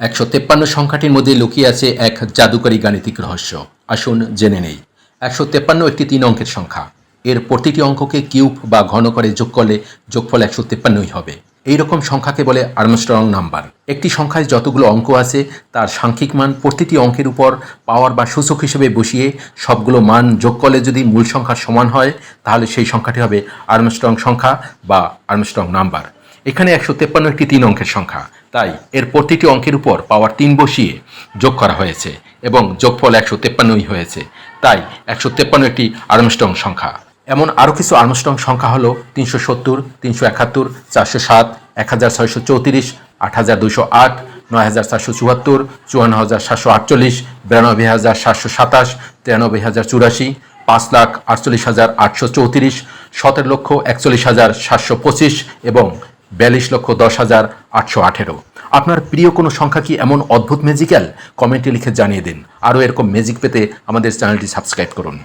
একশো তেপ্পান্ন সংখ্যাটির মধ্যে লুকিয়ে আছে এক জাদুকরী গাণিতিক রহস্য। আসুন জেনে নেই। একশো তেপ্পান্ন একটি তিন অঙ্কের সংখ্যা। এর প্রতিটি অঙ্ককে কিউব বা ঘন করে যোগ করলে যোগফল একশো তেপ্পান্নই হবে। এই রকম সংখ্যাকে বলে আর্মস্ট্রং নাম্বার। একটি সংখ্যায় যতগুলো অঙ্ক আছে, তার সাংখ্যিক মান প্রতিটি অঙ্কের উপর পাওয়ার বা সূচক হিসেবে বসিয়ে সবগুলো মান যোগ করলে যদি মূল সংখ্যার সমান হয়, তাহলে সেই সংখ্যাটি হবে আর্মস্ট্রং সংখ্যা বা আর্মস্ট্রং নাম্বার। এখানে একশো তেপ্পান্ন একটি তিন অঙ্কের সংখ্যা। তাই এর প্রতিটি অঙ্কের উপর পাওয়ার তিন বসিয়ে যোগ করা হয়েছে এবং যোগফল একশো তেপ্পান্নই হয়েছে। তাই একশো তেপ্পান্ন একটি আর্মস্ট্রং সংখ্যা। এমন আরও কিছু আর্মস্ট্রং সংখ্যা হলো তিনশো সত্তর, তিনশো একাত্তর, চারশো সাত এক হাজার ছয়শো চৌত্রিশ, আট হাজার দুশো আট, নয় হাজার চারশো চুয়াত্তর, চুয়ান্ন হাজার সাতশো আটচল্লিশ, বিরানব্বই হাজার সাতশো সাতাশ, তিরানব্বই হাজার চুরাশি, পাঁচ লাখ আটচল্লিশ হাজার আটশো চৌত্রিশ, সতেরো লক্ষ একচল্লিশ হাজার সাতশো পঁচিশ এবং বিয়াল্লিশ লক্ষ দশ হাজার আটশো আঠেরো। আপনার প্রিয় কোনো সংখ্যা কি এমন অদ্ভুত ম্যাজিক্যাল কমেন্টে লিখে জানিয়ে দিন। আরও এরকম ম্যাজিক পেতে আমাদের চ্যানেলটি সাবস্ক্রাইব করুন।